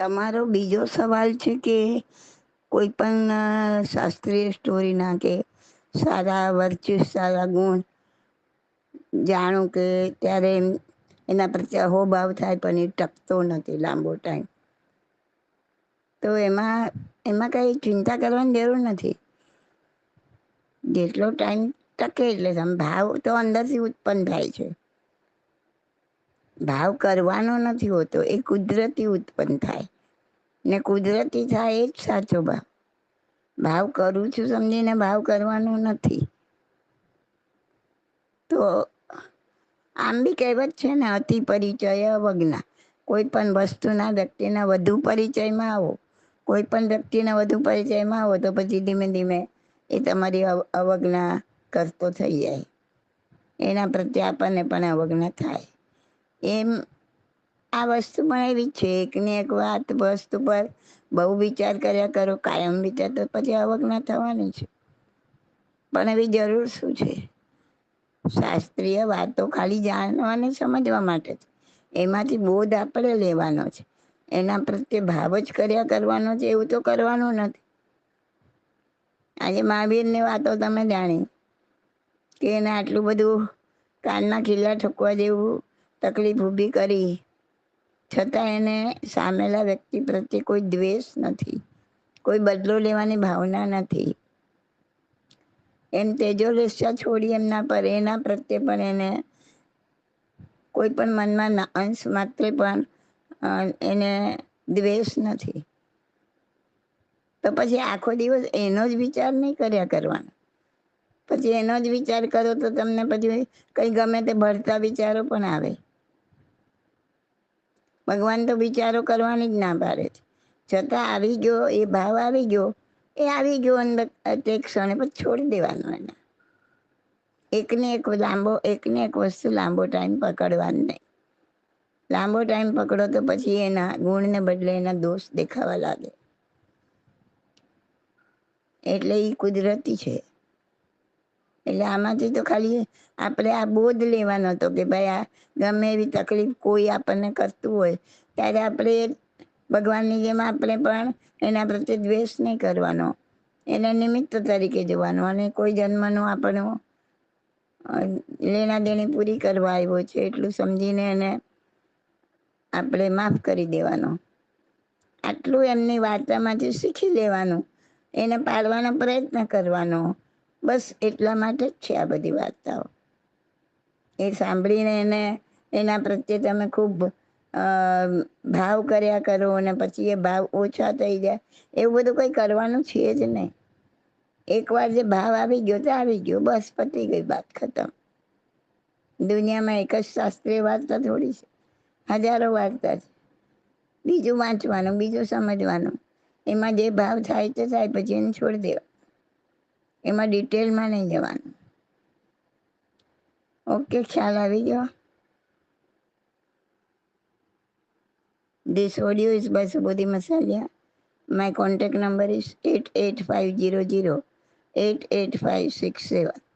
તમારો બીજો સવાલ છે કે કોઈ પણ શાસ્ત્રીય સ્ટોરીના કે સારા વર્ચિસ સારા ગુણ જાણું કે ત્યારે એના પ્રત્યે અહોભાવ થાય પણ એ ટકતો નથી લાંબો ટાઈમ તો એમાં એમાં કઈ ચિંતા કરવાની જરૂર નથી. જેટલો ટાઈમ ટકે એટલે ભાવ તો અંદરથી ઉત્પન્ન થાય છે. ભાવ કરવાનો નથી હોતો, એ કુદરતી ઉત્પન્ન થાય. ને કુદરતી થાય એ જ સાચો ભાવ. ભાવ કરું છું સમજીને ભાવ કરવાનો નથી. તો આમ બી કહેવત છે ને, અતિ પરિચય અવજ્ઞા કોઈ પણ વસ્તુના વ્યક્તિના વધુ પરિચયમાં આવો. કોઈ પણ વ્યક્તિના વધુ પરિચયમાં આવો, તો પછી ધીમે ધીમે એ તમારી અવજ્ઞા કરતો થઈ જાય. એના પ્રત્યે આપણને પણ અવજ્ઞા થાય. એમ આ વસ્તુ પણ એવી છે એકની એક વાત વસ્તુ પર બહુ વિચાર કર્યા કરો, કાયમ વિચાર તો પછી અવજ્ઞા થવાની છે. પણ એવી જરૂર શું છે? શાસ્ત્રીય વાતો ખાલી જાણવાને સમજવા માટે છે એમાંથી બોધ આપણે લેવાનો છે. એના પ્રત્યે ભાવ જ કર્યા કરવાનો છે, એવું તો કરવાનું નથી. આજે મહાવીરની વાતો તમે જાણી કે એને આટલું બધું કાનના ખીલા ઠોકવા જેવું તકલીફ ઊભી કરી. છતાં એને સામેલા વ્યક્તિ પ્રત્યે કોઈ દ્વેષ નથી. કોઈ બદલો લેવાની ભાવના નથી. એમ તેજોલેશા છોડી એમના પર, એના પ્રત્યે પણ એને કોઈ પણ મનમાં અંશ માત્ર પણ એને દ્વેષ નથી. તો પછી આખો દિવસ એનો જ વિચાર નહીં કર્યા કરવાનો. પછી એનો જ વિચાર કરો તો તમને પછી કંઈ ગમે તે ભરતા વિચારો પણ આવે. ભગવાન તો વિચારો કરવાની જ ના પાડે છે. છતાં આવી ગયો, એ ભાવ આવી ગયો, એ આવી ગયો અંદર તે ક્ષણે પછી છોડી દેવાનો એને. એકને એક લાંબો, એકને એક વસ્તુ લાંબો ટાઈમ પકડવાનું નહીં. લાંબો ટાઈમ પકડો તો પછી એના ગુણને બદલે એના દોષ દેખાવા લાગે. એટલે એ કુદરતી છે. એટલે આમાંથી તો ખાલી આપણે આ બોધ લેવાનો હતો કે ભાઈ આ ગમે એવી તકલીફ કોઈ આપણને કરતું હોય, ત્યારે આપણે ભગવાનની જેમ આપણે પણ એના પ્રત્યે દ્વેષ નહીં કરવાનો. એના નિમિત્ત તરીકે જોવાનો અને કોઈ જન્મનો આપણો લેણા દેણી પૂરી કરવા આવ્યો છે એટલું સમજીને એને આપણે માફ કરી દેવાનો. આટલું એમની વાર્તામાંથી શીખી લેવાનું. એને પાડવાનો પ્રયત્ન કરવાનો. બસ એટલા માટે જ છે આ બધી વાર્તાઓ. એ સાંભળીને એને, એના પ્રત્યે તમે ખૂબ ભાવ કર્યા કરો અને પછી એ ભાવ ઓછા થઈ જાય. એવું બધું કંઈ કરવાનું છે જ નહીં. એકવાર જે ભાવ આવી ગયો તો આવી ગયો, બસ પતી ગઈ વાત ખતમ. દુનિયામાં એક જ શાસ્ત્રીય વાર્તા થોડી છે. હજારો વાર્તા છે. બીજું વાંચવાનું, બીજું સમજવાનું. એમાં જે ભાવ થાય તે થાય, પછી એને છોડી દેવા. એમાં ડિટેલમાં નહીં જવાનું ઓકે ખ્યાલ આવી ગયો This audio is by Subodhi Masalia. My contact number is 88500 88567.